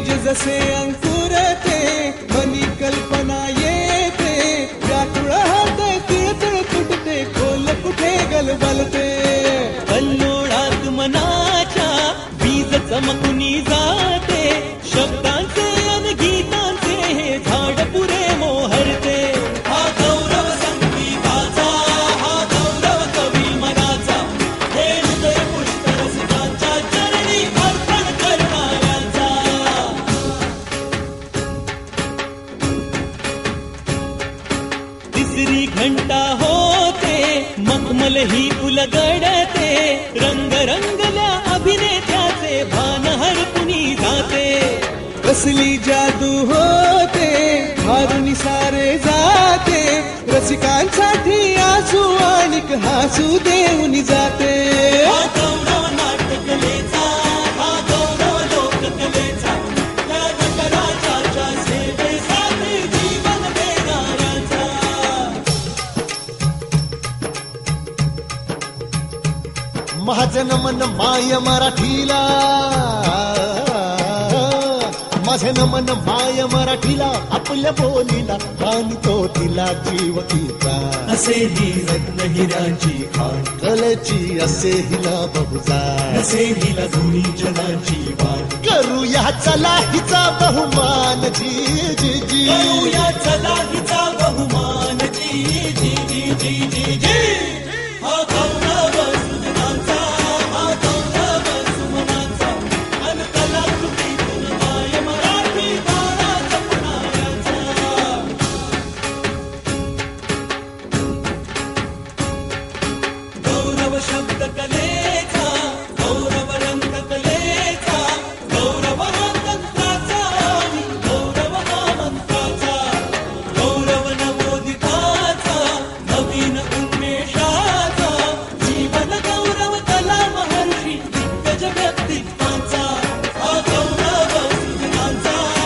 जसे अंकुरते मनी कल्पना येते. व्याकुळ हात तिळतळ तुटते खोल कुठे गलबलते? कल्लोळात मनाच्या बीज चमकुनी जाते. शब्द तिसरी घंटा होते मखमल ही उलगडते रंग रंगल्या अभिनेत्याचे भान हरपुनी जाते. कसली जादू होते हारुनी सारे जाते रसिकांसाठी आसू आणि हासू देऊन जाते. माझं नमन माय मराठीला. माझं नमन माय मराठीला आपल्या बोलीला आणि तो तिला जीव तिचा असे ही रत्न हिराची खाण कलेची असे हिला बहुजा. असे हिला दोन्ही जनाची वाण करूया चला हिचा बहुमान. जी जी जी. करूया चला